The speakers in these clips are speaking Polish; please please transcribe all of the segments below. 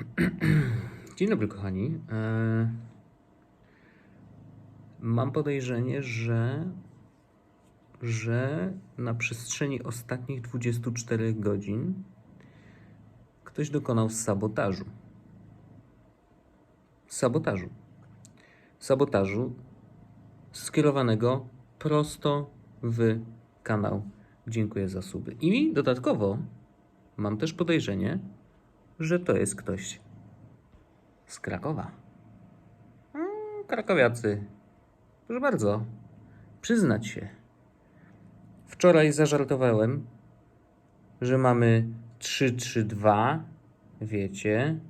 Dzień dobry, kochani. E, Mam podejrzenie, że, że na przestrzeni ostatnich 24 godzin ktoś dokonał sabotażu. Sabotażu. Sabotażu skierowanego prosto w kanał Dziękuję za suby. I dodatkowo mam też podejrzenie, że to jest ktoś z Krakowa. Mm, Krakowiacy, proszę bardzo, przyznać się. Wczoraj zażartowałem, że mamy 3-3-2, wiecie,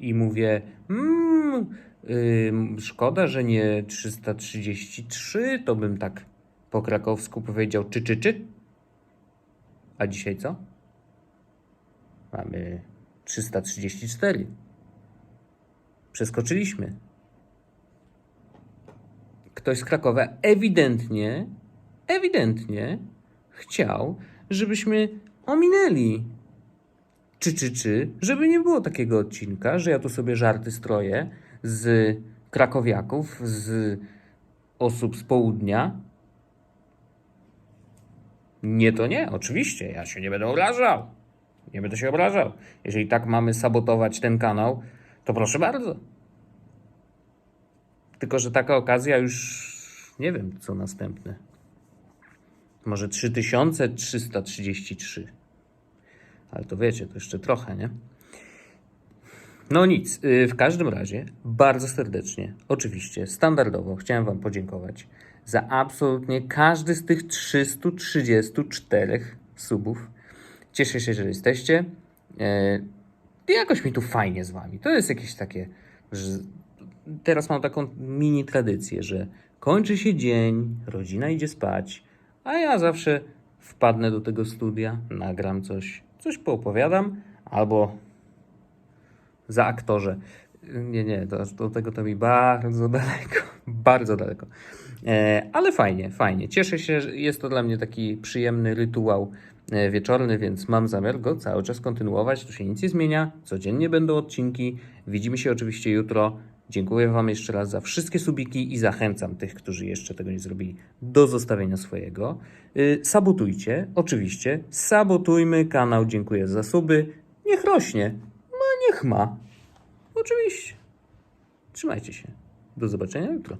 i mówię, mmm, ym, szkoda, że nie 333, to bym tak po krakowsku powiedział czy czy czy. A dzisiaj co? Mamy 334. Przeskoczyliśmy. Ktoś z Krakowa ewidentnie, ewidentnie chciał, żebyśmy ominęli. Czy, czy, czy, żeby nie było takiego odcinka, że ja tu sobie żarty stroję z krakowiaków, z osób z południa. Nie, to nie, oczywiście, ja się nie będę obrażał. Nie będę się obrażał. Jeżeli tak mamy sabotować ten kanał, to proszę bardzo. Tylko, że taka okazja już nie wiem, co następne. Może 3333. Ale to wiecie, to jeszcze trochę, nie? No nic, yy, w każdym razie bardzo serdecznie, oczywiście, standardowo chciałem Wam podziękować za absolutnie każdy z tych 334 subów. Cieszę się, że jesteście. Yy, jakoś mi tu fajnie z Wami. To jest jakieś takie, że teraz mam taką mini tradycję, że kończy się dzień, rodzina idzie spać, a ja zawsze wpadnę do tego studia, nagram coś, coś poopowiadam, albo za aktorze. Nie, nie, do, do tego to mi bardzo daleko, bardzo daleko. E, ale fajnie, fajnie. Cieszę się, że jest to dla mnie taki przyjemny rytuał wieczorny, więc mam zamiar go cały czas kontynuować. Tu się nic nie zmienia. Codziennie będą odcinki. Widzimy się oczywiście jutro. Dziękuję Wam jeszcze raz za wszystkie subiki i zachęcam tych, którzy jeszcze tego nie zrobili, do zostawienia swojego. Y, Sabotujcie, oczywiście. Sabotujmy kanał. Dziękuję za suby. Niech rośnie. No niech ma. Oczywiście. Trzymajcie się. Do zobaczenia jutro.